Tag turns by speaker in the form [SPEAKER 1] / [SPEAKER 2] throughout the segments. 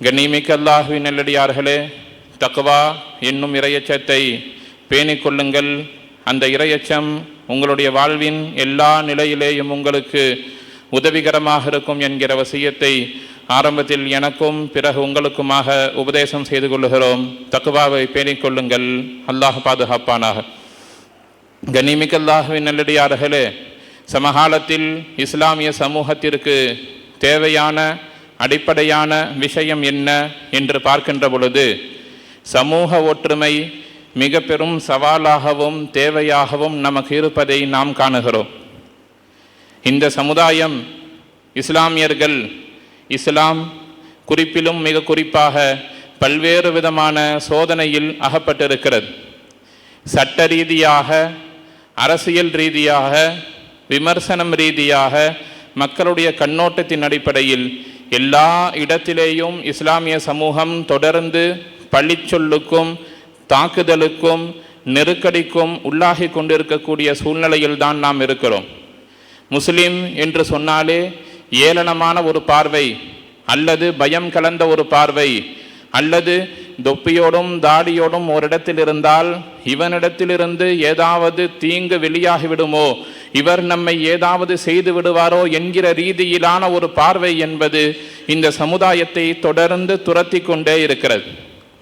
[SPEAKER 1] கண்ணிமிக்க அல்லாஹுவின் நல்லடியார்களே தக்குவா என்னும் இரையச்சத்தை பேணிக்கொள்ளுங்கள் அந்த இரையச்சம் உங்களுடைய வாழ்வின் எல்லா நிலையிலேயும் உங்களுக்கு உதவிகரமாக இருக்கும் என்கிற வசியத்தை ஆரம்பத்தில் எனக்கும் பிறகு உங்களுக்குமாக உபதேசம் செய்து கொள்ளுகிறோம். தக்குவாவை பேணிக்கொள்ளுங்கள் அல்லாஹ் பாதுகாப்பானாக. கண்ணிமிக்க அல்லாஹுவின் நல்லடியார்களே சமகாலத்தில் இஸ்லாமிய சமூகத்திற்கு தேவையான அடிப்படையான விஷயம் என்ன என்று பார்க்கின்ற பொழுது சமூக ஒற்றுமை மிக பெரும் சவாலாகவும் தேவையாகவும் நமக்கு இருப்பதை நாம் காணுகிறோம். இந்த சமுதாயம் இஸ்லாமியர்கள் இஸ்லாம் குறிப்பிலும் மிக குறிப்பாக பல்வேறு விதமான சோதனையில் அகப்பட்டிருக்கிறது. சட்ட ரீதியாக அரசியல் ரீதியாக விமர்சனம் ரீதியாக மக்களுடைய கண்ணோட்டத்தின் அடிப்படையில் எல்லா இடத்திலேயும் இஸ்லாமிய சமூகம் தொடர்ந்து பள்ளிச்சொல்லுக்கும் தாக்குதலுக்கும் நெருக்கடிக்கும் உள்ளாகி கொண்டிருக்கக்கூடிய சூழ்நிலையில் தான் நாம் இருக்கிறோம். முஸ்லீம் என்று சொன்னாலே ஏளனமான ஒரு பார்வை அல்லது பயம் கலந்த ஒரு பார்வை. அல்லது தொப்பியோடும் தாடியோடும் ஓரிடத்தில் இருந்தால் இவனிடத்திலிருந்து ஏதாவது தீங்கு வெளியாகிவிடுமோ? இவர் நம்மை ஏதாவது செய்து விடுவாரோ என்கிற ரீதியிலான ஒரு பார்வை என்பது இந்த சமுதாயத்தை தொடர்ந்து துரத்தி கொண்டே இருக்கிறது.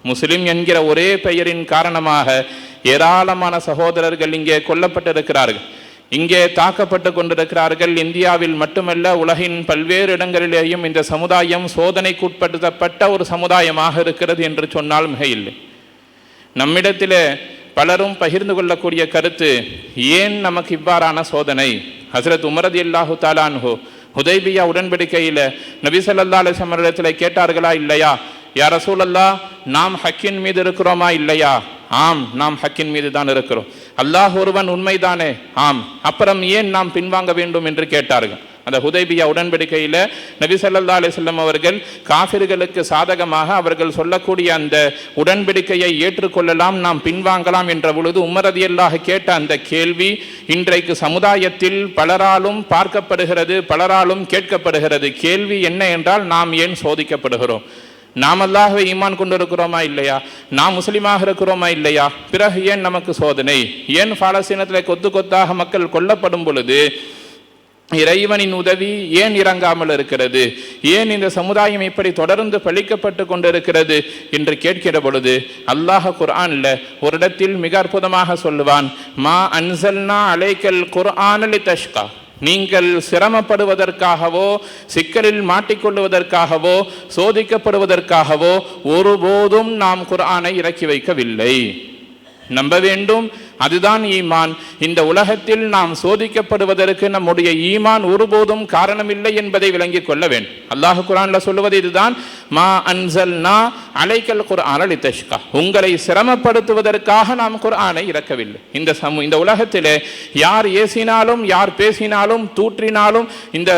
[SPEAKER 1] முஸ்லிம் என்கிற ஒரே பெயரின் காரணமாக ஏராளமான சகோதரர்கள் இங்கே கொல்லப்பட்டிருக்கிறார்கள். இங்கே தாக்கப்பட்டு கொண்டிருக்கிறார்கள். இந்தியாவில் மட்டுமல்ல உலகின் பல்வேறு இடங்களிலேயும் இந்த சமுதாயம் சோதனைக்குட்படுத்தப்பட்ட ஒரு சமுதாயமாக இருக்கிறது என்று சொன்னால் மிக இல்லை நம்மிடத்தில் பலரும் பகிர்ந்து கொள்ளக்கூடிய கருத்து ஏன் நமக்கு இவ்வாறான சோதனை? ஹசரத் உமரது இல்லாஹு தாலான்ஹோ ஹுதைபியா உடன்படிக்கையில் நபிசல்லா அலிசமரிடத்தில் கேட்டார்களா இல்லையா? யார் ரசூலல்லா நாம் ஹக்கின் மீது இருக்கிறோமா இல்லையா? ஆம் நாம் ஹக்கின் மீது தான் இருக்கிறோம். அல்லாஹ் ஒருவன் உண்மைதானே? ஆம். அப்புறம் ஏன் நாம் பின்வாங்க வேண்டும் என்று கேட்டார்கள்? அந்த ஹுதைபியா உடன்படிக்கையில் நபி ஸல்லல்லாஹு அலைஹி அவர்கள் காஃபிர்களுக்கு சாதகமாக அவர்கள் சொல்லக்கூடிய அந்த உடன்படிக்கையை ஏற்றுக்கொள்ளலாம் நாம் பின்வாங்கலாம் என்ற பொழுது உமரதியல்லாக கேட்ட அந்த கேள்வி இன்றைக்கு சமுதாயத்தில் பலராலும் பார்க்கப்படுகிறது பலராலும் கேட்கப்படுகிறது. கேள்வி என்ன என்றால் நாம் ஏன் சோதிக்கப்படுகிறோம்? நாம் அல்லாஹ்வை ஈமான் கொண்டு இருக்கிறோமா இல்லையா? நாம் முஸ்லீமாக இருக்கிறோமா இல்லையா? பிறகு ஏன் நமக்கு சோதனை? ஏன் பாலஸ்தீனத்தில் கொத்து கொத்தாக மக்கள் கொல்லப்படும் பொழுது இறைவனின் உதவி ஏன் இறங்காமல் இருக்கிறது? ஏன் இந்த சமுதாயம் இப்படி தொடர்ந்து பழிக்கப்பட்டு கொண்டிருக்கிறது என்று கேட்கிற பொழுது அல்லாஹ் குர்ஆன்ல ஒரு இடத்தில் மிக அற்புதமாக சொல்லுவான் மா அன்சல்னா அலைக்கல் குர்ஆனலி தஷ்கா. நீங்கள் சிரமப்படுவதற்காகவோ சிக்கலில் மாட்டிக்கொள்ளுவதற்காகவோ சோதிக்கப்படுவதற்காகவோ ஒருபோதும் நாம் குர்ஆனை இறக்கி வைக்கவில்லை. நம்ப வேண்டும். அதுதான் ஈமான். இந்த உலகத்தில் நாம் சோதிக்கப்படுவதற்கு நம்முடைய ஈமான் ஒருபோதும் காரணமில்லை என்பதை விளங்கிக் கொள்ள வேண்டும். அல்லாஹ் குரான்ல சொல்லுவது இதுதான். மா அன்சல் நா அலைக்கல் குர்ஆன் அலித்தஷ்கா உங்களை சிரமப்படுத்துவதற்காக நாம் குர்ஆனை இறக்கவில்லை. இந்த சமு இந்த உலகத்திலே யார் ஏசினாலும் யார் பேசினாலும் தூற்றினாலும் இந்த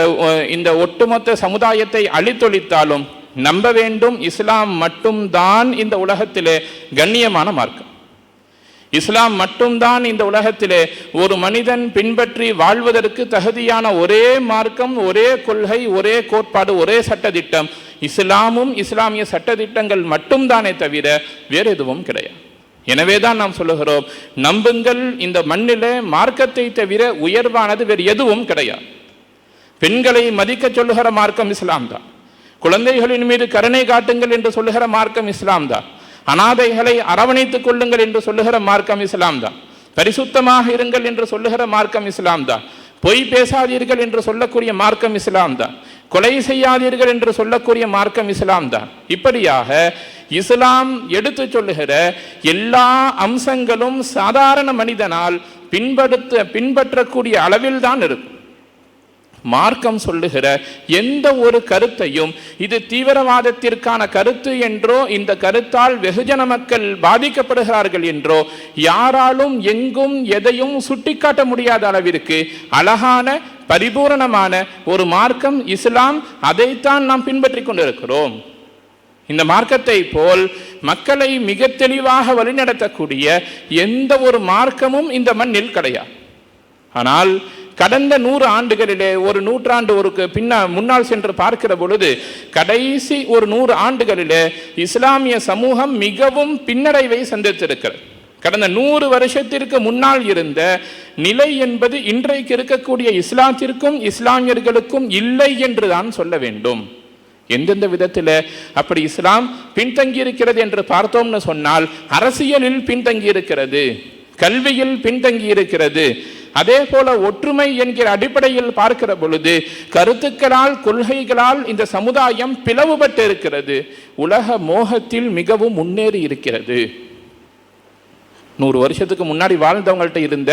[SPEAKER 1] இந்த ஒட்டுமொத்த சமுதாயத்தை அழித்தொழித்தாலும் நம்ப வேண்டும் இஸ்லாம் மட்டும்தான் இந்த உலகத்திலே கண்ணியமான மார்க்கம். இஸ்லாம் மட்டும்தான் இந்த உலகத்திலே ஒரு மனிதன் பின்பற்றி வாழ்வதற்கு தகுதியான ஒரே மார்க்கம் ஒரே கொள்கை ஒரே கோட்பாடு ஒரே சட்டதிட்டம் இஸ்லாமும் இஸ்லாமிய சட்டதிட்டங்கள் மட்டும்தானே தவிர வேறு எதுவும் கிடையாது. எனவே தான் நாம் சொல்லுகிறோம் நம்புங்கள் இந்த மண்ணிலே மார்க்கத்தை தவிர உயர்வானது வேறு எதுவும் கிடையாது. பெண்களை மதிக்க சொல்லுகிற மார்க்கம் இஸ்லாம் தான் குழந்தைகளின் மீது கருணை காட்டுங்கள் என்று சொல்லுகிற மார்க்கம் இஸ்லாம் தான் அனாதைகளை அரவணைத்துக் கொள்ளுங்கள் என்று சொல்லுகிற மார்க்கம் இஸ்லாம் தான். பரிசுத்தமாக இருங்கள் என்று சொல்லுகிற மார்க்கம் இஸ்லாம் தான். பொய் பேசாதீர்கள் என்று சொல்லக்கூடிய மார்க்கம் இஸ்லாம் தான். கொலை செய்யாதீர்கள் என்று சொல்லக்கூடிய மார்க்கம் இஸ்லாம் தான். இப்படியாக இஸ்லாம் எடுத்து சொல்லுகிற எல்லா அம்சங்களும் சாதாரண மனிதனால் பின்படுத்த பின்பற்றக்கூடிய அளவில் தான் இருக்கும். மார்க்கம் சொல்லுகிற எந்த ஒரு கருத்தையும் இது தீவிரவாதத்திற்கான கருத்து என்றோ இந்த கருத்தால் வெகுஜன மக்கள் பாதிக்கப்படுகிறார்கள் என்றோ யாராலும் எங்கும் எதையும் சுட்டிக்காட்ட முடியாத அளவிற்கு அழகான பரிபூரணமான ஒரு மார்க்கம் இஸ்லாம் அதைத்தான் நாம் பின்பற்றி கொண்டிருக்கிறோம். இந்த மார்க்கத்தை போல் மக்களை மிக தெளிவாக வழிநடத்தக்கூடிய எந்த ஒரு மார்க்கமும் இந்த மண்ணில் கிடையாது. ஆனால் கடந்த நூறு ஆண்டுகளிலே ஒரு நூற்றாண்டு ஒரு பின்னா முன்னால் சென்று பார்க்கிற பொழுது கடைசி ஒரு நூறு ஆண்டுகளிலே இஸ்லாமிய சமூகம் மிகவும் பின்னடைவை சந்தித்திருக்கிறது. கடந்த நூறு வருஷத்திற்கு முன்னால் இருந்த நிலை என்பது இன்றைக்கு இருக்கக்கூடிய இஸ்லாத்திற்கும் இஸ்லாமியர்களுக்கும் இல்லை என்று தான் சொல்ல வேண்டும். எந்தெந்த விதத்தில் அப்படி இஸ்லாம் பின்தங்கி இருக்கிறது என்று பார்த்தோம்னு சொன்னால் அரசியலில் பின்தங்கி இருக்கிறது கல்வியில் பின்தங்கி இருக்கிறது அதே போல ஒற்றுமை என்கிற அடிப்படையில் பார்க்கிற பொழுது கருத்துக்களால் கொள்கைகளால் இந்த சமுதாயம் பிளவுபட்டு இருக்கிறது உலக மோகத்தில் மிகவும் முன்னேறி இருக்கிறது. நூறு வருஷத்துக்கு முன்னாடி வாழ்ந்தவங்கள்ட்ட இருந்த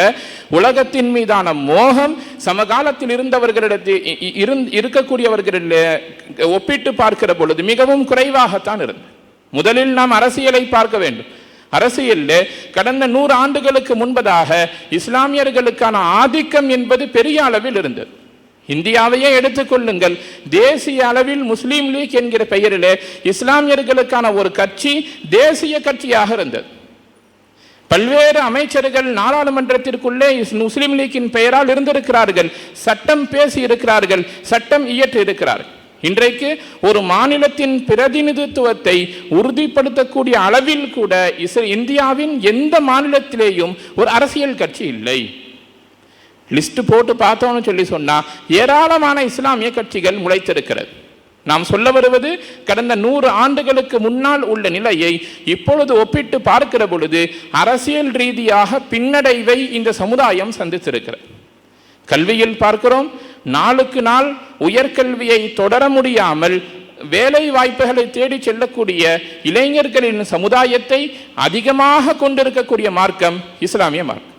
[SPEAKER 1] உலகத்தின் மீதான மோகம் சமகாலத்தில் இருந்தவர்களிடத்தில் இருக்கக்கூடியவர்களில் ஒப்பிட்டு பார்க்கிற பொழுது மிகவும் குறைவாகத்தான் இருந்தது. முதலில் நாம் அரசியலை பார்க்க வேண்டும். அரசியலில் கடந்த நூறு ஆண்டுகளுக்கு முன்பதாக இஸ்லாமியர்களுக்கான ஆதிக்கம் என்பது பெரிய அளவில் இருந்தது. இந்தியாவையே எடுத்துக்கொள்ளுங்கள் தேசிய அளவில் முஸ்லீம் லீக் என்கிற பெயரிலே இஸ்லாமியர்களுக்கான ஒரு கட்சி தேசிய கட்சியாக இருந்தது. பல்வேறு அமைச்சர்கள் நாடாளுமன்றத்திற்குள்ளே முஸ்லீம் லீக்கின் பெயரால் இருந்திருக்கிறார்கள். சட்டம் பேசி இருக்கிறார்கள். சட்டம் இயற்றி இருக்கிறார்கள். இன்றைக்கு ஒரு மாநிலத்தின் பிரதிநிதித்துவத்தை உறுதிப்படுத்தக்கூடிய அளவில் கூட இந்தியாவின் எந்த மாநிலத்திலேயும் ஒரு அரசியல் கட்சி இல்லை. லிஸ்ட் போட்டு பார்த்தோம்னு சொல்லி சொன்னால் ஏராளமான இஸ்லாமிய கட்சிகள் முளைத்திருக்கிறது. நாம் சொல்ல வருவது கடந்த நூறு ஆண்டுகளுக்கு முன்னால் உள்ள நிலையை இப்பொழுது ஒப்பிட்டு பார்க்கிற பொழுது அரசியல் ரீதியாக பின்னடைவை இந்த சமுதாயம் சந்தித்திருக்கிறது. கல்வியில் பார்க்கிறோம் நாளுக்கு நாள் உயர்கல்வியை தொடர முடியாமல் வேலை வாய்ப்புகளை தேடி செல்லக்கூடிய இளைஞர்களின் சமுதாயத்தை அதிகமாக கொண்டிருக்கக்கூடிய மார்க்கம் இஸ்லாமிய மார்க்கம்.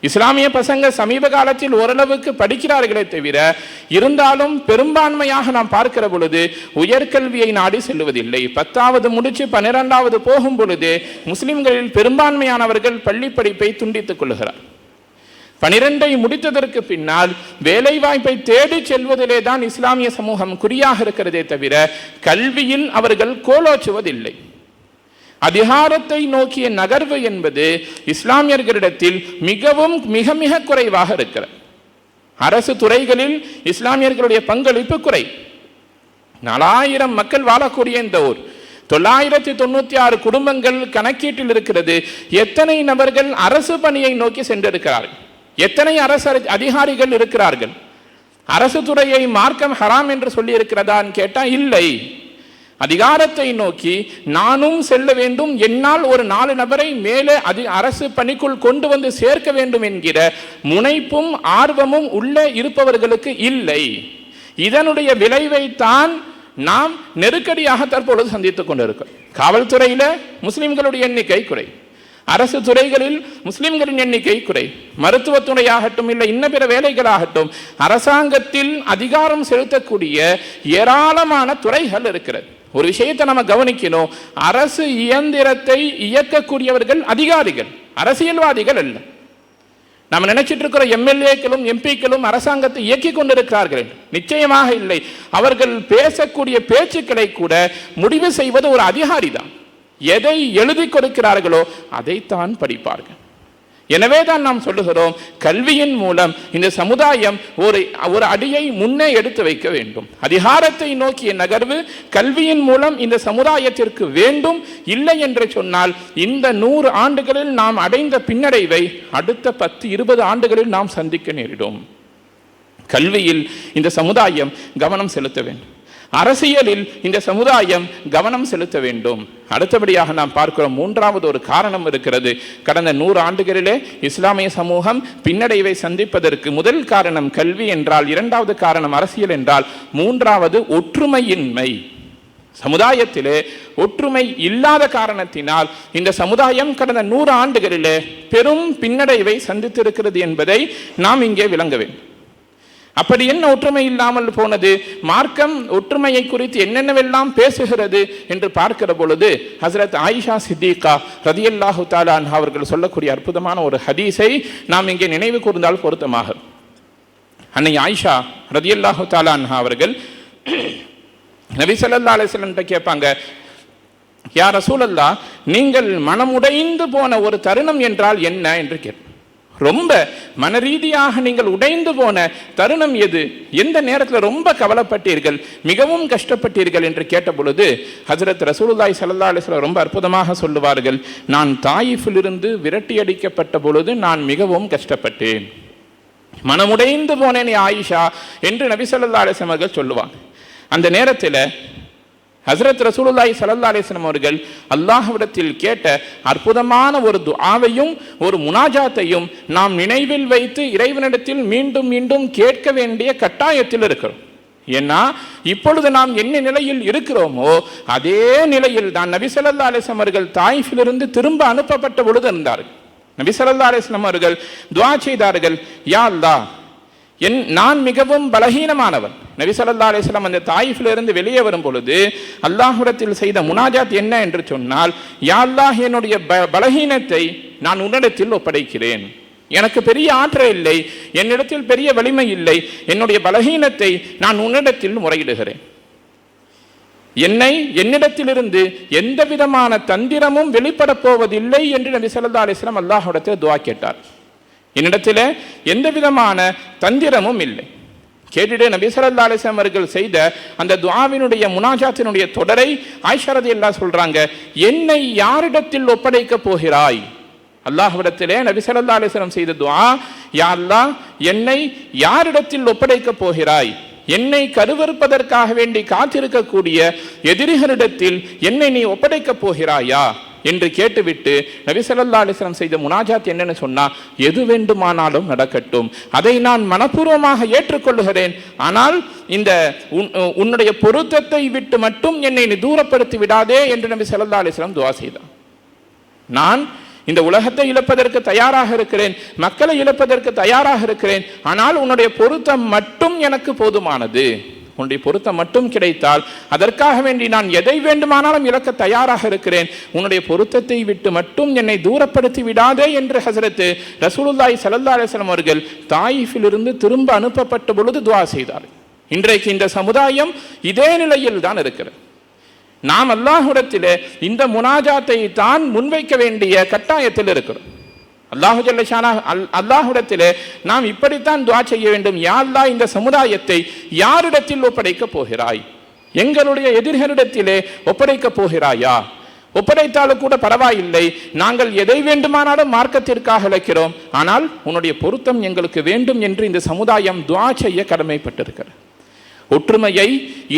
[SPEAKER 1] இஸ்லாமிய பசங்க சமீப காலத்தில் ஓரளவுக்கு படிக்கிறார்களே தவிர இருந்தாலும் பெரும்பான்மையாக நாம் பார்க்கிற பொழுது உயர்கல்வியை நாடி செல்லுவதில்லை. பத்தாவது முடிச்சு பன்னிரெண்டாவது போகும் பொழுது முஸ்லிம்களில் பெரும்பான்மையானவர்கள் பள்ளி படிப்பை துண்டித்துக் கொள்கிறார். பனிரெண்டை முடித்ததற்கு பின்னால் வேலை வாய்ப்பை தேடி செல்வதிலே தான் இஸ்லாமிய சமூகம் குறியாக இருக்கிறதே தவிர கல்வியில் அவர்கள் கோலோச்சுவதில்லை. அதிகாரத்தை நோக்கிய நகர்வு என்பது இஸ்லாமியர்களிடத்தில் மிகவும் மிக மிக குறைவாக இருக்கிறது. அரசு துறைகளில் இஸ்லாமியர்களுடைய பங்களிப்பு குறை. நாலாயிரம் மக்கள் வாழக்கூடிய இந்த ஊர் தொள்ளாயிரத்தி தொண்ணூத்தி ஆறு குடும்பங்கள் கணக்கீட்டில் இருக்கிறது. எத்தனை நபர்கள் அரசு பணியை நோக்கி சென்றிருக்கிறார்கள்? எத்தனை அரசு அதிகாரிகள் இருக்கிறார்கள்? அரசு துறையை மார்க்கம் ஹராம் என்று சொல்லி இருக்கிறதான்னு கேட்டால் இல்லை. அதிகாரத்தை நோக்கி நானும் செல்ல வேண்டும் என்னால் ஒரு நாலு நபரை மேலே அதி அரசு பணிக்குள் கொண்டு வந்து சேர்க்க வேண்டும் என்கிற முனைப்பும் ஆர்வமும் உள்ளே இருப்பவர்களுக்கு இல்லை. இதனுடைய விளைவைத்தான் நாம் நெருக்கடியாக தற்பொழுது சந்தித்துக் கொண்டிருக்கிறோம் காவல்துறையில் முஸ்லிம்களுடைய எண்ணிக்கை குறை அரசு துறைகளில் முஸ்லிம்களின் எண்ணிக்கை குறை. மருத்துவத்துறையாகட்டும் இல்லை இன்ன பிற வேலைகளாகட்டும் அரசாங்கத்தில் அதிகாரம் செலுத்தக்கூடிய ஏராளமான துறைகள் இருக்கிறது. ஒரு விஷயத்தை நம்ம கவனிக்கணும். அரசு இயந்திரத்தை இயக்கக்கூடியவர்கள் அதிகாரிகள் அரசியல்வாதிகள் அல்ல. நம்ம நினைச்சிட்டு இருக்கிற எம்எல்ஏக்களும் எம்பிக்களும் அரசாங்கத்தை இயக்கி கொண்டிருக்கிறார்கள். நிச்சயமாக இல்லை. அவர்கள் பேசக்கூடிய பேச்சுக்களை கூட முடிவு செய்வது ஒரு அதிகாரி தான் எதை எழுதி கொடுக்கிறார்களோ அதைத்தான் படிப்பார்கள். எனவே தான் நாம் சொல்லுகிறோம் கல்வியின் மூலம் இந்த சமுதாயம் ஒரு ஒரு அடியை முன்னே எடுத்து வைக்க வேண்டும். அதிகாரத்தை நோக்கிய நகர்வு கல்வியின் மூலம் இந்த சமுதாயத்திற்கு வேண்டும். இல்லை என்று சொன்னால் இந்த நூறு ஆண்டுகளில் நாம் அடைந்த பின்னடைவை அடுத்த பத்து இருபது ஆண்டுகளில் நாம் சந்திக்க நேரிடும். கல்வியில் இந்த சமுதாயம் கவனம் செலுத்த வேண்டும். அரசியலில் இந்த சமுதாயம் கவனம் செலுத்த வேண்டும். அடுத்தபடியாக நாம் பார்க்கிறோம் மூன்றாவது ஒரு காரணம் இருக்கிறது. கடந்த நூறு ஆண்டுகளிலே இஸ்லாமிய சமூகம் பின்னடைவை சந்திப்பதற்கு முதல் காரணம் கல்வி என்றால் இரண்டாவது காரணம் அரசியல் என்றால் மூன்றாவது ஒற்றுமையின்மை. சமுதாயத்திலே ஒற்றுமை இல்லாத காரணத்தினால் இந்த சமுதாயம் கடந்த நூறு ஆண்டுகளிலே பெரும் பின்னடைவை சந்தித்திருக்கிறது என்பதை நாம் இங்கே விளங்க வேண்டும். அப்படி என்ன ஒற்றுமை இல்லாமல் போனது? மார்க்கம் ஒற்றுமையை குறித்து என்னென்னவெல்லாம் பேசுகிறது என்று பார்க்கிற பொழுது ஹசரத் ஆயிஷா சித்திகா ரதியல்லாஹு தாலான் அவர்கள் சொல்லக்கூடிய அற்புதமான ஒரு ஹதீஸை நாம் இங்கே நினைவு கூர்ந்தால் பொருத்தமாக. அன்னை ஆயிஷா ரதியல்லாஹு தாலான் அவர்கள் நபி சொல்லா அலிஸ்லம்கிட்ட கேட்பாங்க யார் ரசூலல்லா நீங்கள் மனமுடைந்து போன ஒரு தருணம் என்றால் என்ன? என்று கேட்போம் ரொம்ப மனரீதியாக நீங்கள் உடைந்து போன தருணம் எது? எந்த நேரத்தில் ரொம்ப கவலைப்பட்டீர்கள்? மிகவும் கஷ்டப்பட்டீர்கள் என்று கேட்ட பொழுது ஹசரத் ரசூலுல்லாய் சல்லா அலிஸ்லாம் ரொம்ப அற்புதமாக சொல்லுவார்கள் நான் தாயிஃபிலிருந்து விரட்டி அடிக்கப்பட்ட பொழுது நான் மிகவும் கஷ்டப்பட்டேன். மனமுடைந்து போனேன் ஆயிஷா என்று நபி சொல்லா அலிஸ்லாம் அவர்கள் சொல்லுவாங்க. அந்த நேரத்தில் ஹசரத் ரசூலுல்லாய் சல்லா அலிஸ்லம் அவர்கள் அல்லாஹ்விடத்தில் கேட்ட அற்புதமான ஒரு துஆவையும் ஒரு முனாஜாத்தையும் நாம் நினைவில் வைத்து இறைவனிடத்தில் மீண்டும் மீண்டும் கேட்க வேண்டிய கட்டாயத்தில் இருக்கிறோம். ஏன்னா இப்பொழுது நாம் என்ன நிலையில் இருக்கிறோமோ அதே நிலையில் தான் நபி ஸல்லல்லாஹு அலைஹி அவர்கள் தாயிஃபிலிருந்து திரும்ப அனுப்பப்பட்ட பொழுது இருந்தார்கள். நபி ஸல்லல்லாஹு அவர்கள் துவா செய்தார்கள் யா அல்லா என் நான் மிகவும் பலகீனமானவன். நபி ஸல்லல்லாஹு அந்த தாயிஃபிலிருந்து வெளியே வரும் பொழுது அல்லாஹுரத்தில் செய்த முனாஜாத் என்ன என்று சொன்னால் யா அல்லாஹ் என்னுடைய ப- பலகீனத்தை நான் உன்னிடத்தில் ஒப்படைக்கிறேன். எனக்கு பெரிய ஆற்றல் இல்லை. என்னிடத்தில் பெரிய வலிமை இல்லை. என்னுடைய பலகீனத்தை நான் உன்னிடத்தில் முறையிடுகிறேன். என்னை என்னிடத்திலிருந்து எந்த விதமான தந்திரமும் வெளிப்படப் போவதில்லை என்று நபி ஸல்லல்லாஹு அலிஸ்லாம் அல்லாஹுடத்தில் துவா கேட்டார். என்னிடத்தில் எந்த விதமான தந்திரமும் இல்லை. கேட்டுட்டு நபி ஸல்லல்லாஹு அவர்கள் செய்த அந்த துவாவினுடைய முனாஜாத்தினுடைய தொடரை ஆய்ஷரதி அல்லா சொல்றாங்க என்னை யாரிடத்தில் ஒப்படைக்கப் போகிறாய்? அல்லாஹ்விடத்திலே நபி ஸல்லல்லாஹு அலைஹி செய்த துவா யார்லா என்னை யாரிடத்தில் ஒப்படைக்கப் போகிறாய்? என்னை கருவறுப்பதற்காக வேண்டி காத்திருக்கக்கூடிய எதிரிகளிடத்தில் என்னை நீ ஒப்படைக்கப் போகிறாயா? என்று கேட்டுவிட்டு நபிசல்லா அலிஸ்லாம் செய்த முனாஜாத் என்னன்னு சொன்னா எது வேண்டுமானாலும் நடக்கட்டும். அதை நான் மனப்பூர்வமாக ஏற்றுக்கொள்ளுகிறேன். ஆனால் இந்த உன்- உன்னுடைய பொருத்தத்தை விட்டு மட்டும் என்னை நீ தூரப்படுத்தி விடாதே என்று நபி சல்லா அலிஸ்லாம் துவா செய்தான். நான் இந்த உலகத்தை இழப்பதற்கு தயாராக இருக்கிறேன். மக்களை இழப்பதற்கு தயாராக இருக்கிறேன். ஆனால் உன்னுடைய பொருத்தம் மட்டும் எனக்கு போதுமானது. உன்னுடைய பொருத்தம் மட்டும் கிடைத்தால் அதற்காக வேண்டி நான் எதை வேண்டுமானாலும் இழக்க தயாராக இருக்கிறேன். உன்னுடைய பொருத்தத்தை விட்டு மட்டும் என்னை தூரப்படுத்தி விடாதே என்று ஹசரத்து ரசூலுல்லாய் ஸல்லல்லாஹு அலிஸ்லாம் அவர்கள் தாயிஃபிலிருந்து திரும்ப அனுப்பப்பட்ட பொழுது துவா செய்தார் இன்றைக்கு இந்த சமுதாயம் இதே நிலையில் தான் இருக்கிறது. நாம் அல்லாஹுடத்திலே இந்த முனாஜாத்தை தான் முன்வைக்க வேண்டிய கட்டாயத்தில் இருக்கிறோம். அல்லாஹு ஜல்லஷானா அல் அல்லாஹுடத்திலே நாம் இப்படித்தான் துவா செய்ய வேண்டும். யா அல்லாஹ் இந்த சமுதாயத்தை யாரிடத்தில் ஒப்படைக்கப் போகிறாய்? எங்களுடைய எதிர்களிடத்திலே ஒப்படைக்கப் போகிறாயா? ஒப்படைத்தாலும் கூட பரவாயில்லை. நாங்கள் எதை வேண்டுமானாலும் மார்க்கத்திற்காக இழைக்கிறோம் ஆனால் உன்னுடைய பொருத்தம் எங்களுக்கு வேண்டும் என்று இந்த சமுதாயம் துவா செய்ய கடமைப்பட்டிருக்கிறது. ஒற்றுமையை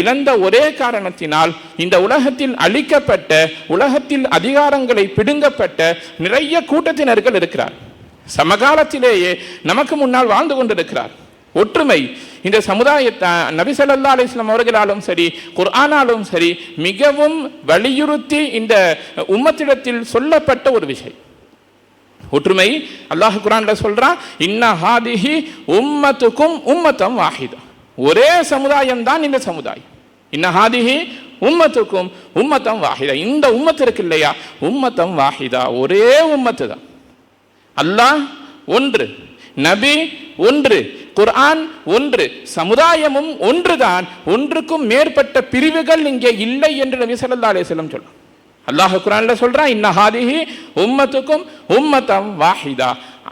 [SPEAKER 1] இழந்த ஒரே காரணத்தினால் இந்த உலகத்தில் அழிக்கப்பட்ட உலகத்தில் அதிகாரங்களை பிடுங்கப்பட்ட நிறைய கூட்டத்தினர்கள் இருக்கிறார். சமகாலத்திலேயே நமக்கு முன்னால் வாழ்ந்து கொண்டிருக்கிறார். ஒற்றுமை இந்த சமுதாயத்தை நபிசல்லா அலிஸ்லாம் அவர்களாலும் சரி குர்ஆனாலும் சரி மிகவும் வலியுறுத்தி இந்த உம்மத்திடத்தில் சொல்லப்பட்ட ஒரு விஷயம். ஒற்றுமை அல்லாஹ் குரான்ல சொல்றான் இன்ன ஹாதிஹி உம்மத்துக்கும் உம்மத்தம் வாஹிதம் ஒரே சமுதாயம் தான் இந்த சமுதாயம். இன்ன ஹாதிஹி உம்மத்துக்கும் உம்மத்தம் வாஹிதா. இந்த உம்மத்து இருக்கு இல்லையா? உம்மத்தம் வாஹிதா. ஒரே உம்மத்து தான் அல்லாஹ் ஒன்று நபி ஒன்று குர்ஆன் ஒன்று சமுதாயமும் ஒன்றுதான். ஒன்றுக்கும் மேற்பட்ட பிரிவுகள் இங்கே இல்லை என்று நபி சொல்லா அலைஹி வஸல்லம் அல்லாஹ் குரான்ல சொல்றான் இன்ன ஹாதிஹி உம்மத்துக்கும் உம்மத்தம் வாஹிதா.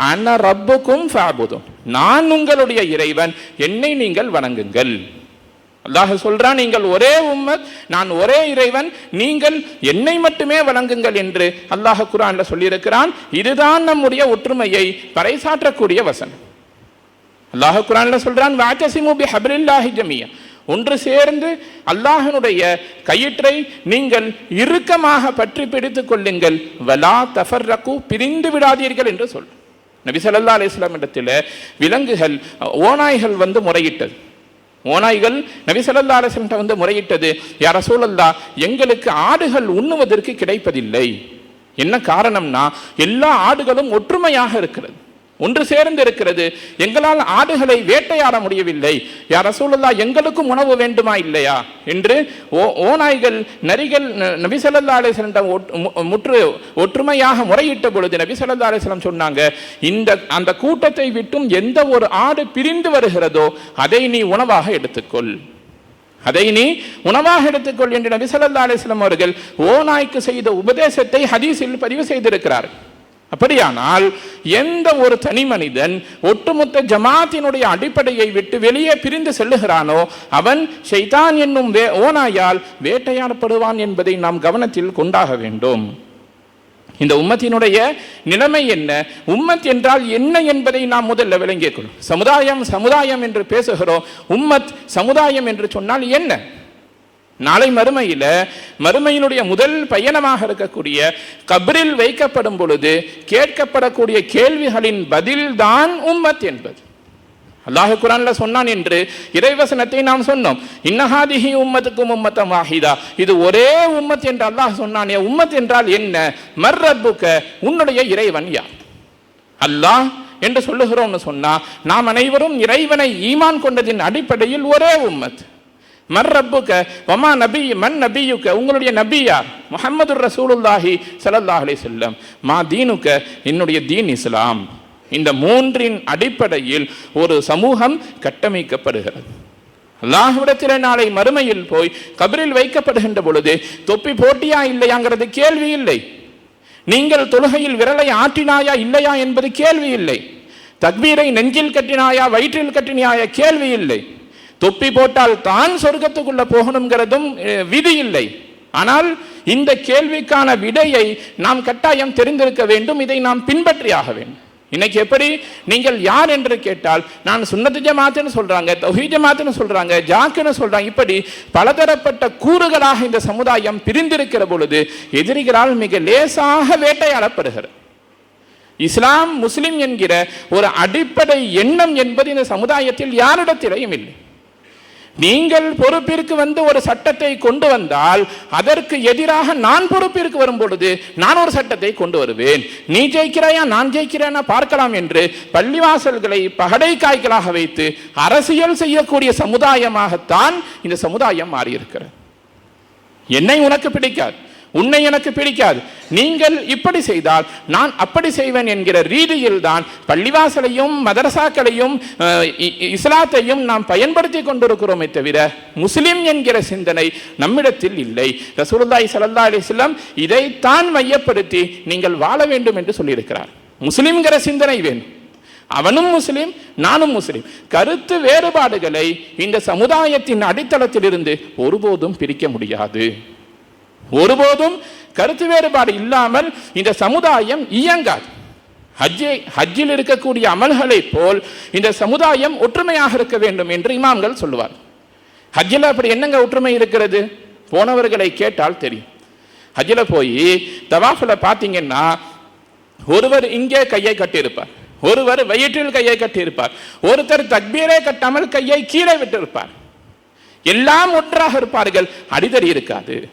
[SPEAKER 1] அன ரப்புக்கும் ஃபேபுதும் நான் உங்களுடைய இறைவன் என்னை நீங்கள் வணங்குங்கள். அல்லாஹ் சொல்றான் நீங்கள் ஒரே உம்மத் நான் ஒரே இறைவன் நீங்கள் என்னை மட்டுமே வணங்குங்கள் என்று அல்லாஹ் குரான்ல சொல்லியிருக்கிறான். இதுதான் நம்முடைய ஒற்றுமையை பறைசாற்றக்கூடிய வசனம். அல்லாஹ் குரான்ல சொல்றான் வாத்தசிமு பி ஹப்ரில்லாஹி ஜமியா. ஒன்று சேர்ந்து அல்லாஹனுடைய கயிற்றை நீங்கள் இறுக்கமாக பற்றி பிடித்துக் கொள்ளுங்கள். வலா தஃபர்ரகு பிரிந்து விடாதீர்கள் என்று சொல். நபி ஸல்லல்லாஹு இடத்தில் விலங்குகள் ஓநாய்கள் வந்து முறையிட்டது. ஓநாய்கள் நபிசல்லா அலிஸ்லம்கிட்ட வந்து முறையிட்டது. யார சூழல்லா எங்களுக்கு ஆடுகள் உண்ணுவதற்கு கிடைப்பதில்லை. என்ன காரணம்னா எல்லா ஆடுகளும் ஒற்றுமையாக இருக்கிறது. ஒன்று சேர்ந்து இருக்கிறது எங்களால் ஆடுகளை வேட்டையாட முடியவில்லை. யார் சூழலா எங்களுக்கும் உணவு வேண்டுமா இல்லையா? என்று ஓ ஓநாய்கள் நரிகள் நபிசல்லா அலிஸ்லம் முற்று ஒற்றுமையாக முறையிட்ட பொழுது நபிசல்லா அலிஸ்லம் சொன்னாங்க இந்த அந்த கூட்டத்தை விட்டும் எந்த ஒரு ஆடு பிரிந்து வருகிறதோ அதை நீ உணவாக எடுத்துக்கொள். அதை நீ உணவாக எடுத்துக்கொள் என்று நபிசல்லா அலிஸ்லம் அவர்கள் ஓநாய்க்கு செய்த உபதேசத்தை ஹதீஸில் பதிவு செய்திருக்கிறார் அப்படியானால் எந்த ஒரு தனி மனிதன் ஒட்டுமொத்த ஜமாத்தினுடைய அடிப்படையை விட்டு வெளியே பிரிந்து செல்லுகிறானோ அவன் ஷைதான் என்னும் வே ஓனாயால் வேட்டையாடப்படுவான் என்பதை நாம் கவனத்தில் கொண்டாக வேண்டும். இந்த உம்மத்தினுடைய நிலைமை என்ன? உம்மத் என்றால் என்ன என்பதை நாம் முதல்ல விளங்கிக் கொள்ளும் சமுதாயம் சமுதாயம் என்று பேசுகிறோம். உம்மத் சமுதாயம் என்று சொன்னால் என்ன? நாளை மறுமையில் மறுமையினுடைய முதல் பயணமாக இருக்கக்கூடிய கபரில் வைக்கப்படும் பொழுது கேட்கப்படக்கூடிய கேள்விகளின் பதில்தான் உம்மத் என்பது. அல்லாஹ் குரான்ல சொன்னான் என்று இறைவசனத்தை நாம் சொன்னோம். இன்னஹாதிஹி உம்மத்துக்கும் உம்மத்தம் வாஹிதா. இது ஒரே உம்மத் என்று அல்லாஹ் சொன்னானே. உம்மத் என்றால் என்ன? மர்ரப்புக்க உன்னுடைய இறைவன் யார்? அல்லாஹ் என்று சொல்லுகிறோம்னு சொன்னா நாம் அனைவரும் இறைவனை ஈமான் கொண்டதின் அடிப்படையில் ஒரே உம்மத். மர்ரப்புக்க வமா நபி மன் நபியுக்க உங்களுடைய நபியார் முகமது ரசூலுல்லாஹி ஸல்லல்லாஹு அலைஹி மா தீனுக்க என்னுடைய தீன் இஸ்லாம். இந்த மூன்றின் அடிப்படையில் ஒரு சமூகம் கட்டமைக்கப்படுகிறது. அல்லாஹ்விடத்தில் நாளை மறுமையில் போய் கபரில் வைக்கப்படுகின்ற பொழுது தொப்பி போட்டியா இல்லையாங்கிறது கேள்வி இல்லை. நீங்கள் தொழுகையில் விரலை ஆற்றினாயா இல்லையா என்பது கேள்வி இல்லை. தக்பீரை நெஞ்சில் கட்டினாயா வயிற்றில் கட்டினாயா கேள்வி இல்லை. தொப்பி போட்டால் தான் சொர்க்கத்துக்குள்ள போகணுங்கிறதும் விதி இல்லை. ஆனால் இந்த கேள்விக்கான விடையை நாம் கட்டாயம் தெரிந்திருக்க வேண்டும் இதை நாம் பின்பற்றியாக வேண்டும். இன்னைக்கு எப்படி நீங்கள் யார் என்று கேட்டால் நான் சுண்ணத்து ஜமாத்துன்னு சொல்றாங்க தொகை ஜமாத்துன்னு சொல்றாங்க ஜாக்குன்னு சொல்றாங்க இப்படி பலதரப்பட்ட கூறுகளாக இந்த சமுதாயம் பிரிந்திருக்கிற பொழுது எதிரிகளால் மிக லேசாக வேட்டையாடப்படுகிறது. இஸ்லாம் முஸ்லிம் என்கிற ஒரு அடிப்படை எண்ணம் என்பது இந்த சமுதாயத்தில் யாரிடத்திலையும் இல்லை. நீங்கள் பொறுப்பிற்கு வந்து ஒரு சட்டத்தை கொண்டு வந்தால் அதற்கு எதிராக நான் பொறுப்பிற்கு வரும் பொழுது நான் ஒரு சட்டத்தை கொண்டு வருவேன். நீ ஜெயிக்கிறாயா நான் ஜெயிக்கிறேனா பார்க்கலாம் என்று பள்ளிவாசல்களை பகடை காய்களாக வைத்து அரசியல் செய்யக்கூடிய சமுதாயமாகத்தான் இந்த சமுதாயம் மாறியிருக்கிறது. என்னை உனக்கு பிடிக்காது. உன்னை எனக்கு பிடிக்காது. நீங்கள் இப்படி செய்தால் நான் அப்படி செய்வேன் என்கிற ரீதியில் தான் பள்ளிவாசலையும் மதரசாக்களையும் அஹ், இ- இஸ்லாத்தையும் நாம் பயன்படுத்தி கொண்டிருக்கிறோமே தவிர முஸ்லிம் என்கிற சிந்தனை நம்மிடத்தில் இல்லை. ரசூலுல்லாஹி ஸல்லல்லாஹு அலிஸ்லாம் இதைத்தான் மையப்படுத்தி நீங்கள் வாழ வேண்டும் என்று சொல்லியிருக்கிறார். முஸ்லிம்கிற சிந்தனை வேணும். அவனும் முஸ்லிம் நானும் முஸ்லிம். கருத்து வேறுபாடுகளை இந்த சமுதாயத்தின் அடித்தளத்திலிருந்து ஒருபோதும் பிரிக்க முடியாது. ஒருபோதும் கருத்து வேறுபாடு இல்லாமல் இந்த சமுதாயம் இயங்காது. ஹஜ்ஜை ஹஜ்ஜில் இருக்கக்கூடிய அமல்களை போல் இந்த சமுதாயம் ஒற்றுமையாக இருக்க வேண்டும் என்று இமாம்கள் சொல்லுவார் ஹஜ்ஜில் அப்படி என்னங்க ஒற்றுமை இருக்கிறது? போனவர்களை கேட்டால் தெரியும். ஹஜ்ஜில் போய் தவாஃபில் பார்த்தீங்கன்னா ஒருவர் இங்கே கையை கட்டியிருப்பார் ஒருவர் வயிற்றில் கையை கட்டியிருப்பார் ஒருத்தர் தக்பீரே கட்டாமல் கையை கீழே விட்டிருப்பார். எல்லாம் ஒன்றாக இருப்பார்கள். அடிதடி இருக்காது.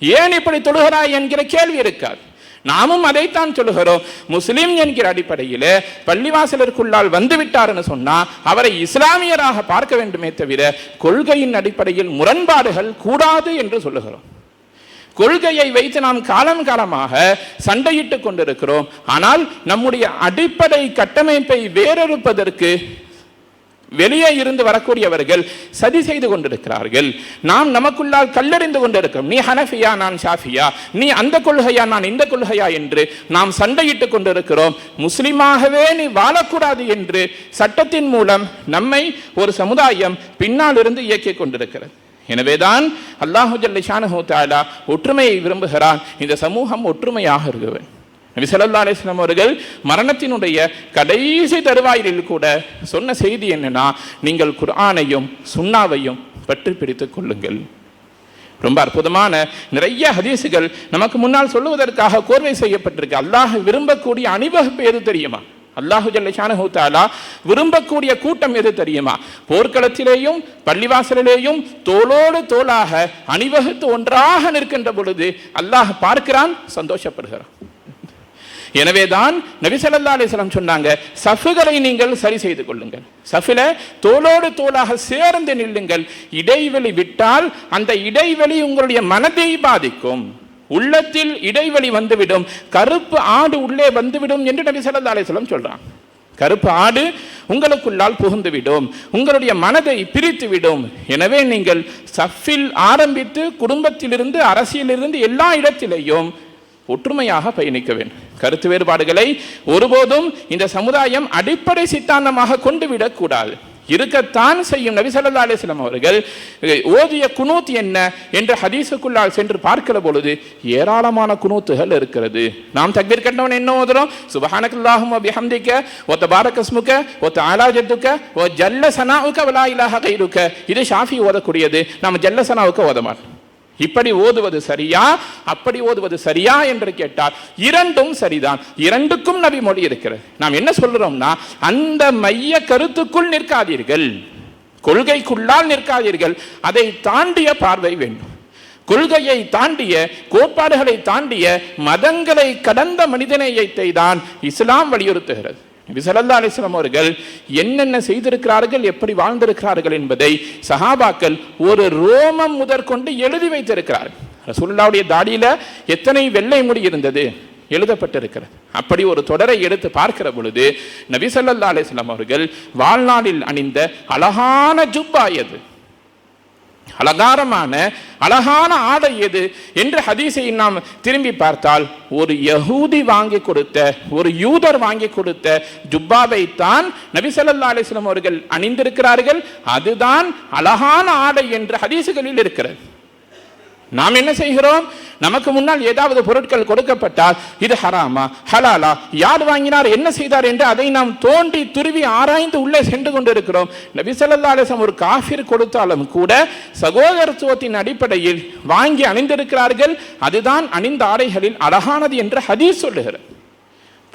[SPEAKER 1] ஏன் இப்படி தொழுகிறாய் என்கிற கேள்வி இருக்காது. நாமும் அதைத்தான் சொல்லுகிறோம். முஸ்லீம் என்கிற அடிப்படையில் பள்ளிவாசலருக்குள்ளால் வந்து சொன்னால் சொன்னா அவரை இஸ்லாமியராக பார்க்க வேண்டுமே தவிர கொள்கையின் அடிப்படையில் முரண்பாடுகள் கூடாது என்று சொல்லுகிறோம். கொள்கையை வைத்து நாம் காலம் காலமாக சண்டையிட்டு கொண்டிருக்கிறோம். ஆனால் நம்முடைய அடிப்படை கட்டமைப்பை வேறறுப்பதற்கு வெளியே இருந்து வரக்கூடியவர்கள் சதி செய்து கொண்டிருக்கிறார்கள். நாம் நமக்குள்ளால் கல்லறிந்து கொண்டிருக்கிறோம். நீ ஹனஃபியா நான் ஷாஃபியா. நீ அந்த கொள்கையா நான் இந்த கொள்கையா என்று நாம் சண்டையிட்டுக் கொண்டிருக்கிறோம். முஸ்லிமாகவே நீ வாழக்கூடாது என்று சட்டத்தின் மூலம் நம்மை ஒரு சமுதாயம் பின்னால் இருந்து இயக்கிக் கொண்டிருக்கிறது. எனவேதான் அல்லாஹு ஜல்லி ஷானஹு தாலா ஒற்றுமையை விரும்புகிறான். இந்த சமூகம் ஒற்றுமையாக இருக்குவேன் நபிசல்லா அலிஸ்லாம் அவர்கள் மரணத்தினுடைய கடைசி தருவாயிலில் கூட சொன்ன செய்தி என்னன்னா நீங்கள் குர்ஆனையும் சுண்ணாவையும் பற்றி பிடித்துக் கொள்ளுங்கள். ரொம்ப அற்புதமான நிறைய ஹதீசுகள் நமக்கு முன்னால் சொல்லுவதற்காக கோர்வை செய்யப்பட்டிருக்கு. அல்லாஹ் விரும்பக்கூடிய அணிவகுப்பு எது தெரியுமா? அல்லாஹு ஜல்லஷானஹூத்தாலா விரும்பக்கூடிய கூட்டம் எது தெரியுமா? போர்க்களத்திலேயும் பள்ளிவாசலிலேயும் தோளோடு தோளாக அணிவகுத்து ஒன்றாக நிற்கின்ற பொழுது அல்லாஹ் பார்க்கிறான் சந்தோஷப்படுகிறான். எனவே தான் நபிசல்லா அலிஸ்லாம் சொன்னாங்க சஃபுகளை நீங்கள் சரி செய்து கொள்ளுங்கள். சஃபில தோளோடு தோளாக சேர்ந்து நில்லுங்கள். இடைவெளி விட்டால் அந்த இடைவெளி உங்களுடைய மனதை பாதிக்கும். உள்ளத்தில் இடைவெளி வந்துவிடும். கருப்பு ஆடு உள்ளே வந்துவிடும் என்று நபி ஸல்லல்லாஹு அலைஹி கருப்பு ஆடு உங்களுக்குள்ளால் புகுந்துவிடும். உங்களுடைய மனதை பிரித்துவிடும். எனவே நீங்கள் சஃபில் ஆரம்பித்து குடும்பத்திலிருந்து அரசியலிருந்து எல்லா இடத்திலேயும் ஒற்றுமையாக பயணிக்க வேண்டும். கருத்து வேறுபாடுகளை ஒருபோதும் இந்த சமுதாயம் அடிப்படை சித்தாந்தமாக கொண்டு விடக்கூடாது இருக்கத்தான் செய்யும் நபி அலிஸ்லாம் அவர்கள் ஓதிய குனூத் என்ன என்று ஹதீஸுக்குள்ளால் சென்று பார்க்கிற பொழுது ஏராளமான குனூத்துகள் இருக்கிறது. நாம் தக்பீர் கட்டவன் என்ன ஓதுறோம்? சுபஹானக்குல்லாஹும் அபிஹம்திக்க ஒத்த பாரகஸ்முக்க ஒத்த ஆலாஜத்துக்க தஆலா ஜல்ல சனாவுக்க விலா இலாக கைருக்க. இது ஷாஃபி ஓதக்கூடியது. நாம் ஜல்ல சனாவுக்கு ஓத மாட்டோம். இப்படி ஓதுவது சரியா? அப்படி ஓதுவது சரியா என்று கேட்டால் இரண்டும் சரிதான். இரண்டுக்கும் நபி மொழி இருக்கிறது. நாம் என்ன சொல்றோம்னா அந்த மைய கருத்துக்குள் நிற்காதீர்கள். கொள்கைக்குள்ளால் நிற்காதீர்கள். அதை தாண்டிய பார்வை வேண்டும். கொள்கையை தாண்டிய கோட்பாடுகளை தாண்டிய மதங்களை கடந்த மனிதநேயத்தை தான் இஸ்லாம் வலியுறுத்துகிறது. நபி ஸல்லல்லாஹு அலைஹி அவர்கள் என்னென்ன செய்திருக்கிறார்கள் எப்படி வாழ்ந்திருக்கிறார்கள் என்பதை சஹாபாக்கள் ஒரு ரோமம் முதற்கொண்டு எழுதி வைத்திருக்கிறார்கள். ரசூலுல்லாவுடைய தாடியில் எத்தனை வெள்ளை முடி இருந்தது? எழுதப்பட்டிருக்கிறது. அப்படி ஒரு தொடரை எடுத்து பார்க்கிற பொழுது நபி ஸல்லல்லாஹு அலைஹி அவர்கள் வாழ்நாளில் அணிந்த அழகான ஜுப்பா எது? அலங்காரமான அழகான ஆடை எது என்று ஹதீஸை நாம் திரும்பி பார்த்தால் ஒரு யகூதி வாங்கி கொடுத்த ஒரு யூதர் வாங்கி கொடுத்த ஜுப்பாவை தான் நபிசல்லா ஸல்லல்லாஹு அவர்கள் அணிந்திருக்கிறார்கள். அதுதான் அழகான ஆடை என்று ஹதீசுகளில் இருக்கிறது. நாம் என்ன செய்கிறோம்? நமக்கு முன்னால் ஏதாவது பொருட்கள் கொடுக்கப்பட்டால் இது ஹராமா ஹலாலா யார் வாங்கினார் என்ன செய்தார் என்று அதை நாம் தோண்டி துருவி ஆராய்ந்து உள்ளே சென்று கொண்டிருக்கிறோம். நபிசல்லாசம் ஒரு காஃபிர் கொடுத்தாலும் கூட சகோதரத்துவத்தின் அடிப்படையில் வாங்கி அணிந்திருக்கிறார்கள். அதுதான் அணிந்த ஆடைகளில் அழகானது என்று ஹதீஸ் சொல்லுகிறது.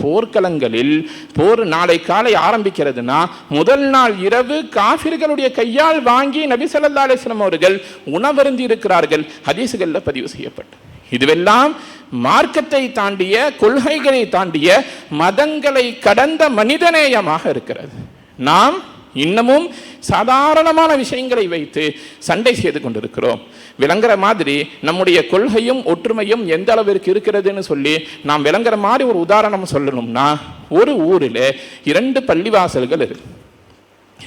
[SPEAKER 1] போர்க்களங்களில் போர் நாளை காலை ஆரம்பிக்கிறதுனா முதல் நாள் இரவு காஃபிர்களுடைய கையால் வாங்கி நபி ஸல்லல்லாஹு அவர்கள் உணவருந்தி இருக்கிறார்கள். ஹதீசுகளில் பதிவு செய்யப்பட்டு இதுவெல்லாம் மார்க்கத்தை தாண்டிய கொள்கைகளை தாண்டிய மதங்களை கடந்த மனிதநேயமாக இருக்கிறது. நாம் இன்னமும் சாதாரணமான விஷயங்களை வைத்து சண்டை செய்து கொண்டிருக்கிறோம். விளங்குற மாதிரி நம்முடைய கொள்கையும் ஒற்றுமையும் எந்த அளவிற்கு இருக்கிறதுன்னு சொல்லி நாம் விளங்குற மாதிரி ஒரு உதாரணம் சொல்லணும்னா ஒரு ஊரில் இரண்டு பள்ளிவாசல்கள் இருக்கு.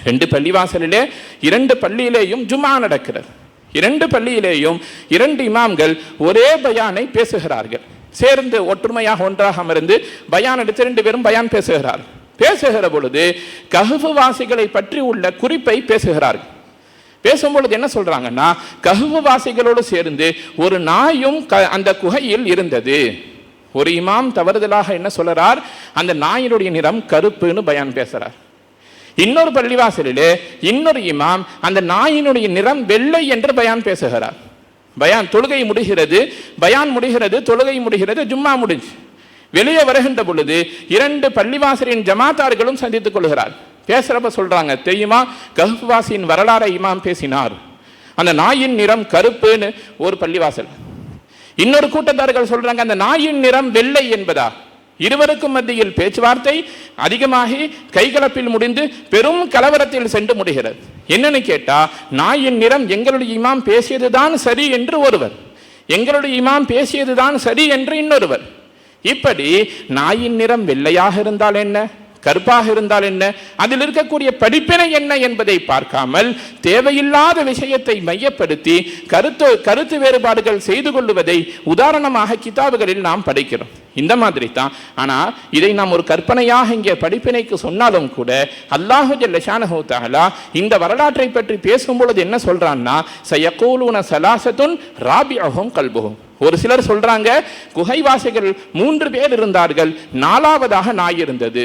[SPEAKER 1] ரெண்டு பள்ளிவாசலிலே இரண்டு பள்ளியிலேயும் ஜுமா நடக்கிறது. இரண்டு பள்ளியிலேயும் இரண்டு இமாம்கள் ஒரே பயானை பேசுகிறார்கள். சேர்ந்து ஒற்றுமையாக ஒன்றாக அமர்ந்து பயான் எடுத்து ரெண்டு பேரும் பயான் பேசுகிறார்கள். பேசுகிற பொழுது கஹபு வாசிகளை பற்றி உள்ள குறிப்பை பேசுகிறார்கள். பேசும்பொழுது என்ன சொல்றாங்கன்னா கஹுஃபு வாசிகளோடு சேர்ந்து ஒரு நாயும் க- அந்த குகையில் இருந்தது. ஒரு இமாம் தவறுதலாக என்ன சொல்றார்? அந்த நாயினுடைய நிறம் கருப்புன்னு பயான் பேசுறார். இன்னொரு பள்ளிவாசலிலே இன்னொரு இமாம் அந்த நாயினுடைய நிறம் வெள்ளை என்று பயான் பேசுகிறார். பயான் தொழுகை முடிகிறது பயான் முடிகிறது தொழுகை முடிகிறது ஜும்மா முடிஞ்சு. வெளியே வருகின்ற பொழுது இரண்டு பள்ளிவாசலின் ஜமாத்தார்களும் சந்தித்துக் கொள்கிறார் பேசுகிறப்ப சொல்கிறாங்க தெரியுமா? கஹ்வாசியின் வரலாறை இமாம் பேசினார். அந்த நாயின் நிறம் கருப்புன்னு ஒரு பள்ளிவாசல். இன்னொரு கூட்டத்தார்கள் சொல்கிறாங்க அந்த நாயின் நிறம் வெள்ளை என்பதா? இருவருக்கும் மத்தியில் பேச்சுவார்த்தை அதிகமாகி கைகலப்பில் முடிந்து பெரும் கலவரத்தில் சென்று முடிகிறது. என்னன்னு கேட்டால் நாயின் நிறம் எங்களுடைய இமாம் பேசியதுதான் சரி என்று ஒருவர். எங்களுடைய இமாம் பேசியதுதான் சரி என்று இன்னொருவர். இப்படி நாயின் நிறம் வெள்ளையாக இருந்தால் என்ன? கருப்பாக இருந்தால் என்ன? அதில் இருக்கக்கூடிய படிப்பினை என்ன என்பதை பார்க்காமல் தேவையில்லாத விஷயத்தை மையப்படுத்தி கருத்து கருத்து வேறுபாடுகள் செய்து கொள்ளுவதை உதாரணமாக கிதாபுகளில் நாம் படிக்கிறோம். இந்த மாதிரி தான் ஆனால் இதை நாம் ஒரு கற்பனையாக இங்கே படிப்பினைக்கு சொன்னாலும் கூட அல்லாஹு ஜல்ல ஷானஹு இந்த வரலாற்றை பற்றி பேசும் பொழுது என்ன சொல்றான்னா சலாசதுன் சலாசத்துன் ராபிஅஹும் கல்புகும் ஒரு சிலர் சொல்றாங்க குகைவாசிகள் மூன்று பேர் இருந்தார்கள் நாலாவதாக நாய் இருந்தது.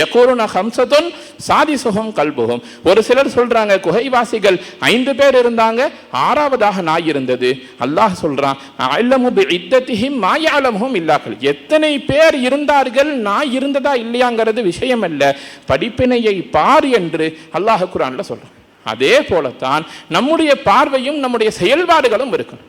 [SPEAKER 1] யக்கூருன ஹம்சத்துன் சாதி சுகம் கல்புகம் ஒரு சிலர் சொல்றாங்க குகைவாசிகள் ஐந்து பேர் இருந்தாங்க ஆறாவதாக நாய் இருந்தது. அல்லாஹ் சொல்றான் அல்லமுபி இத்தத்திஹிம் மாயாலமும் இல்லாக்கள் எத்தனை பேர் இருந்தார்கள் நாய் இருந்ததா இல்லையாங்கிறது விஷயம் அல்ல படிப்பினையை பார் என்று அல்லாஹ் குரான்ல சொல்றான். அதே போலத்தான் நம்முடைய பார்வையும் நம்முடைய செயல்பாடுகளும் இருக்கணும்.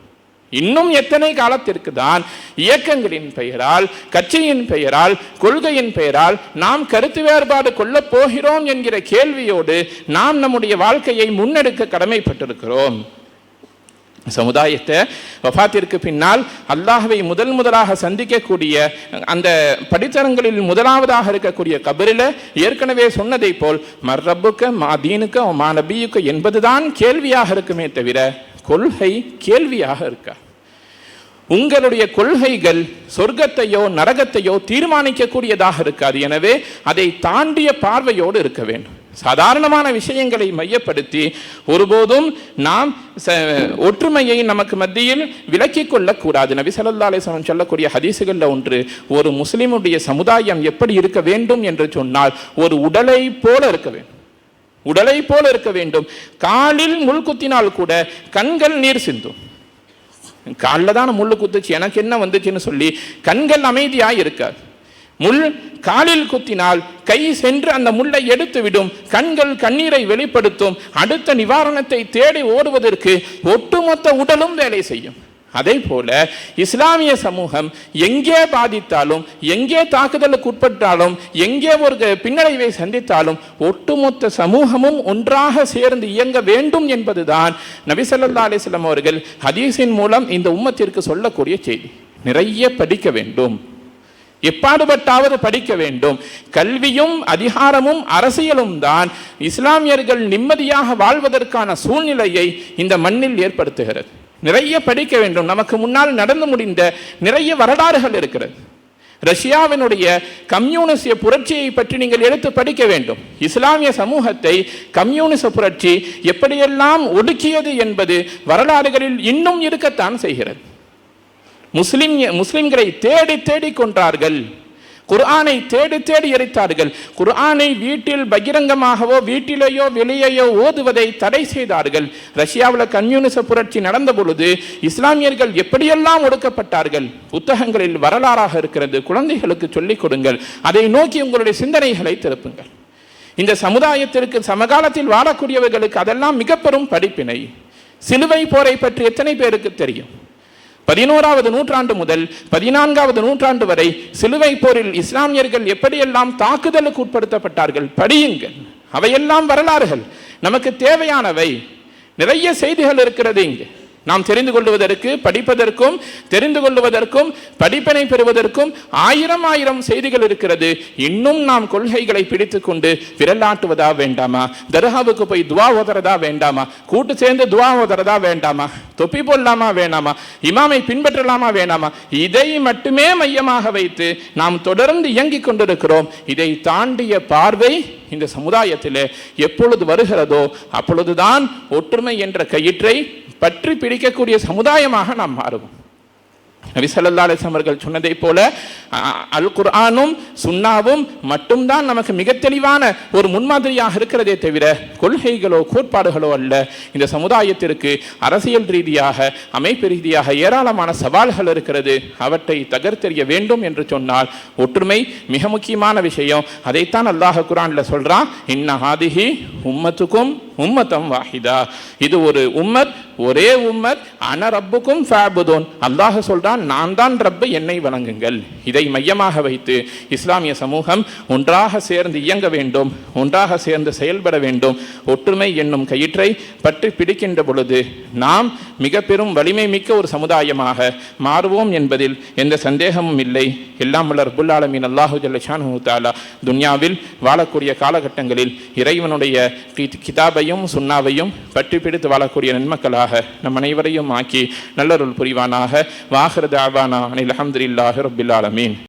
[SPEAKER 1] இன்னும் எத்தனை காலத்திற்கு தான் இயக்கங்களின் பெயரால் கட்சியின் பெயரால் கொள்கையின் பெயரால் நாம் கருத்து வேறுபாடு கொள்ளப் போகிறோம் என்கிற கேள்வியோடு நாம் நம்முடைய வாழ்க்கையை முன்னெடுக்க கடமைப்பட்டிருக்கிறோம். சமுதாயத்தை வஃபாத்திற்கு பின்னால் அல்லாஹ்வை முதல் முதலாக சந்திக்கக்கூடிய அந்த படித்தரங்களில் முதலாவதாக இருக்கக்கூடிய கபரில் ஏற்கனவே சொன்னதை போல் மர்ரப்புக்க மா தீனுக்க மா நபியுக்க என்பதுதான் கேள்வியாக இருக்குமே தவிர கொள்கை கேள்வியாக இருக்கா. உங்களுடைய கொள்கைகள் சொர்க்கத்தையோ நரகத்தையோ தீர்மானிக்கக்கூடியதாக இருக்காது. எனவே அதை தாண்டிய பார்வையோடு இருக்க வேண்டும். சாதாரணமான விஷயங்களை மையப்படுத்தி ஒருபோதும் நாம் ச- ஒற்றுமையை நமக்கு மத்தியில் விலக்கிக் கொள்ளக்கூடாது. நபி சொல்லக்கூடிய ஹதீசுகளில் ஒன்று ஒரு முஸ்லிமுடைய சமுதாயம் எப்படி இருக்க வேண்டும் என்று சொன்னால் ஒரு உடலை போல இருக்க வேண்டும். உடலை போல இருக்க வேண்டும். காலில் முள் குத்தினால் கூட கண்கள் நீர் சிந்தும். காலில் தான் முள் குத்துச்சு எனக்கு என்ன வந்துச்சுன்னு சொல்லி கண்கள் அமைதியாக இருக்காது. முள் காலில் குத்தினால் கை சென்று அந்த முள்ளை எடுத்து விடும் கண்கள் கண்ணீரை வெளிப்படுத்தும். அடுத்த நிவாரணத்தை தேடி ஓடுவதற்கு ஒட்டுமொத்த உடலும் வேலை செய்யும். அதே போல இஸ்லாமிய சமூகம் எங்கே பாதித்தாலும் எங்கே தாக்குதலுக்கு உட்பட்டாலும் எங்கே ஒரு பின்னடைவை சந்தித்தாலும் ஒட்டுமொத்த சமூகமும் ஒன்றாக சேர்ந்து இயங்க வேண்டும் என்பதுதான் நபிசல்லா அலிஸ்லாம் அவர்கள் ஹதீஸின் மூலம் இந்த உம்மத்திற்கு சொல்லக்கூடிய செய்தி. நிறைய படிக்க வேண்டும். எப்பாடுபட்டாவது படிக்க வேண்டும். கல்வியும் அதிகாரமும் அரசியலும் தான் இஸ்லாமியர்கள் நிம்மதியாக வாழ்வதற்கான சூழ்நிலையை இந்த மண்ணில் ஏற்படுத்துகிறது. நிறைய படிக்க வேண்டும். நமக்கு முன்னால் நடந்து முடிந்த நிறைய வரலாறுகள் இருக்கிறது. ரஷ்யாவினுடைய கம்யூனிச புரட்சியை பற்றி நீங்கள் எடுத்து படிக்க வேண்டும். இஸ்லாமிய சமூகத்தை கம்யூனிச புரட்சி எப்படியெல்லாம் ஒடுக்கியது என்பது வரலாறுகளில் இன்னும் இருக்கத்தான் செய்கிறது. முஸ்லிம் முஸ்லிம்களை தேடி தேடி கொன்றார்கள் குர்ஆனை தேடி தேடி எரித்தார்கள். குர்ஆனை வீட்டில் பகிரங்கமாகவோ வீட்டிலேயோ வெளியேயோ ஓதுவதை தடை செய்தார்கள். ரஷ்யாவில் கம்யூனிச புரட்சி நடந்த பொழுது இஸ்லாமியர்கள் எப்படியெல்லாம் ஒடுக்கப்பட்டார்கள்? புத்தகங்களில் வரலாறாக இருக்கிறது. குழந்தைகளுக்கு சொல்லிக் கொடுங்கள். அதை நோக்கி உங்களுடைய சிந்தனைகளை திருப்புங்கள். இந்த சமுதாயத்திற்கு சமகாலத்தில் வாழக்கூடியவர்களுக்கு அதெல்லாம் மிக பெரும் படிப்பினை. சிலுவை போரை பற்றி எத்தனை பேருக்கு தெரியும்? பதினோராவது நூற்றாண்டு முதல் பதினான்காவது நூற்றாண்டு வரை சிலுவை போரில் இஸ்லாமியர்கள் எப்படியெல்லாம் தாக்குதலுக்கு உட்படுத்தப்பட்டார்கள்? படியுங்கள். அவையெல்லாம் வரலாறுகள். நமக்கு தேவையானவை. நிறைய செய்திகள் இருக்கிறது இங்கு. நாம் தெரிந்து கொள்வதற்கு படிப்பதற்கும் தெரிந்து கொள்வதற்கும் படிப்பினை பெறுவதற்கும் ஆயிரம் ஆயிரம் செய்திகள் இருக்கிறது. இன்னும் நாம் கொள்கைகளை பிடித்து கொண்டு விரலாட்டுவதா வேண்டாமா? தர்காவுக்கு போய் துவா ஓதுறதா வேண்டாமா? கூட்டு சேர்ந்து துவா ஓதுறதா வேண்டாமா? தொப்பி போடலாமா வேணாமா? இமாமை பின்பற்றலாமா வேணாமா? இதை மட்டுமே மையமாக வைத்து நாம் தொடர்ந்து இயங்கிக் கொண்டிருக்கிறோம். இதை தாண்டிய பார்வை இந்த சமுதாயத்திலே எப்பொழுது வருகிறதோ அப்பொழுதுதான் ஒற்றுமை என்ற கயிற்றை பற்றி பிடி பிடிக்கக்கூடிய சமுதாயமாக நாம் மாறுவோம். நபி ஸல்லல்லாஹு சொன்னதை அவர்கள் சொன்னதைப் போல அல் குர்ஆனும் சுன்னாவும் மட்டும்தான் நமக்கு மிக தெளிவான ஒரு முன்மாதிரியாக இருக்கிறதே தவிர கொள்கைகளோ கோட்பாடுகளோ அல்ல. இந்த சமுதாயத்திற்கு அரசியல் ரீதியாக அமைப்பு ரீதியாக ஏராளமான சவால்கள் இருக்கிறது. அவற்றை தகர்த்தெறிய வேண்டும் என்று சொன்னால் ஒற்றுமை மிக முக்கியமான விஷயம். அதைத்தான் அல்லாஹ் குரானில் சொல்கிறான் இன்ன ஹாதிஹி உம்மத்துக்கும் உம்மத்தம் வாஹிதா. இது ஒரு உம்மத் ஒரே உம்மத் அன ரப்புக்கும் ஃபேபுதோன். அல்லாஹ் சொல்றான் நான் தான் ரப்பை என்னை வணங்குங்கள். இதை மையமாக வைத்து இஸ்லாமிய சமூகம் ஒன்றாக சேர்ந்து இயங்க வேண்டும் ஒன்றாக சேர்ந்து செயல்பட வேண்டும். ஒற்றுமை என்னும் கயிற்றை பற்றி பிடிக்கின்ற பொழுது நாம் மிக பெரும் வலிமை மிக்க ஒரு சமுதாயமாக மாறுவோம் என்பதில் எந்த சந்தேகமும் இல்லை. எல்லாம் உள்ள ரப்புல் ஆலமின். அல்லாஹு ஜல்லஷானு தாலா துன்யாவில் வாழக்கூடிய காலகட்டங்களில் இறைவனுடைய கிதாபை கிதாபையும் சுண்ணாவையும் பற்றி பிடித்து வாழக்கூடிய நன்மக்களாக நம் அனைவரையும் ஆக்கி நல்லருள் புரிவானாக. வாஹிர தாவானா அனில் அஹமதுல்லாஹி ரபில் ஆலமீன்.